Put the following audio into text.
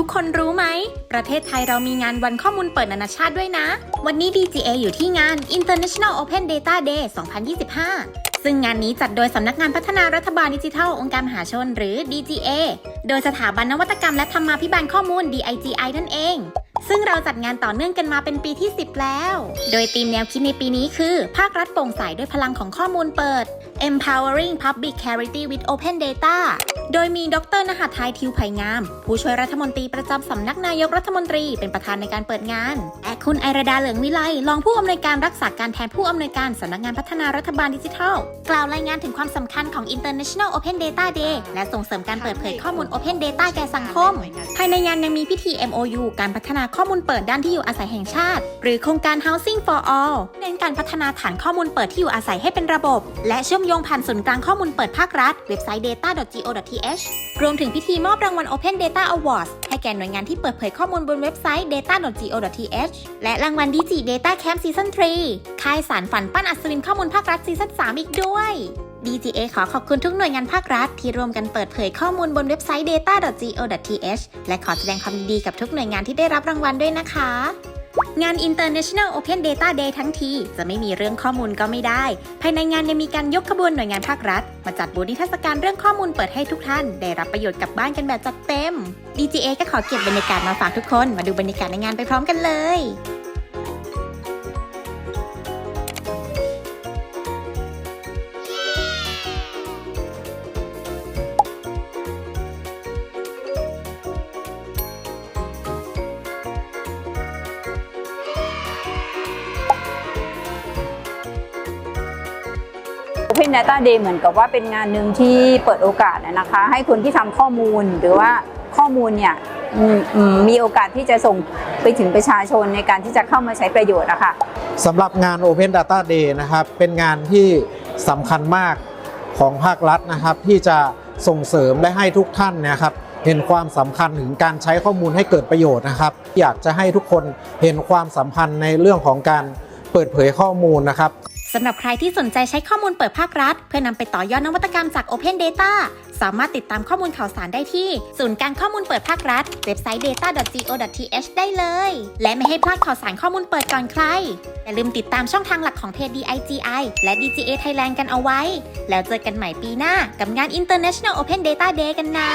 ทุกคนรู้ไหม ประเทศไทยเรามีงานวันข้อมูลเปิดนานาชาติด้วยนะ วันนี้ DGA อยู่ที่งาน International Open Data Day 2025 ซึ่งงานนี้จัดโดยสำนักงานพัฒนารัฐบาลดิจิทัล องค์การมหาชนหรือ DGA โดยสถาบันนวัตกรรมและธรรมาภิบาลข้อมูล DIGI นั่นเอง ซึ่งเราจัดงานต่อเนื่องกันมาเป็นปีที่ 10 แล้ว โดยธีมแนวคิดในปีนี้คือ ภาครัฐโปร่งใสด้วยพลังของข้อมูลเปิด Empowering Public Clarity with Open Data โดยมีดรนหัทไทยทิวไผ่งาม ผู้ช่วยรัฐมนตรีประจำสำนักนายกรัฐมนตรีเป็นประธานในการเปิดงานและคุณไอรดาเหลืองวิไลรองผู้อำนวยการรักษาการแทนผู้อำนวยการสำนักงานพัฒนารัฐบาลดิจิทัล กล่าวรายงานถึงความสำคัญของ International Open Data Day และส่งเสริมการเปิดเผยข้อมูล Open Data แก่สังคม ภายในงานยังมีพิธี MOU การพัฒนาข้อมูลเปิดด้านที่อยู่อาศัยแห่งชาติ หรือโครงการ Housing for All เน้นการพัฒนาฐานข้อมูลเปิดที่อยู่อาศัยให้เป็นระบบ และเชื่อมโยงผ่านศูนย์กลางข้อมูลเปิดภาครัฐ เว็บไซต์ data.go.th รวมถึงพิธีมอบรางวัล Open Data Awards ให้แก่หน่วยงานที่เปิดเผยข้อมูลบนเว็บไซต์ data.go.th และรางวัล Digi Data Camp Season 3 ค่ายสารฝันปั้นอัศวินข้อมูลภาครัฐซีซั่น3อีกด้วย DGA ขอขอบคุณทุกหน่วยงานภาครัฐ ที่ร่วมกันเปิดเผยข้อมูลบนเว็บไซต์ data.go.th และขอแสดงความดีกับทุกหน่วยงานที่ได้รับรางวัลด้วยนะคะ งาน International Open Data Day ทั้งที จะไม่มีเรื่องข้อมูลก็ไม่ได้ ภายในงานยังมีการยกขบวนหน่วยงานภาครัฐ มาจัดบูธนิทรรศการเรื่องข้อมูลเปิดให้ทุกท่าน ได้รับประโยชน์กลับบ้านกันแบบจัดเต็ม DGA ก็ขอเก็บบรรยากาศมาฝากทุกคน มาดูบรรยากาศในงานไปพร้อมกันเลย Open Data Day เหมือนกับว่าเป็นงานหนึ่งที่เปิดโอกาสนะคะ ให้คนที่ทำข้อมูลหรือว่าข้อมูลเนี่ยม,มีโอกาสที่จะส่งไปถึงประชาชนในการที่จะเข้ามาใช้ประโยชน์นะคะสำหรับงาน Open Data Day นะครับ เป็นงานที่สำคัญมากของภาครัฐนะครับ ที่จะส่งเสริมและให้ทุกท่านเนะครับเห็นความสำคัญถึงการใช้ข้อมูลให้เกิดประโยชน์นะครับ อยากจะให้ทุกคนเห็นความสัมพันธ์ในเรื่องของการเปิดเผยข้อมูลนะครับ สำหรับใครที่สนใจใช้ข้อมูลเปิดภาครัฐ เพื่อนำไปต่อยอดนวัตกรรมจาก Open Data สามารถติดตามข้อมูลข่าวสารได้ที่ ศูนย์การข้อมูลเปิดภาครัฐ เว็บไซต์ data.go.th ได้เลย และไม่ให้พลาดข่าวสารข้อมูลเปิดก่อนใคร อย่าลืมติดตามช่องทางหลักของเพจ DIGI และ DGA Thailand กันเอาไว้ แล้วเจอกันใหม่ปีหน้ากับงาน International Open Data Day กันนะ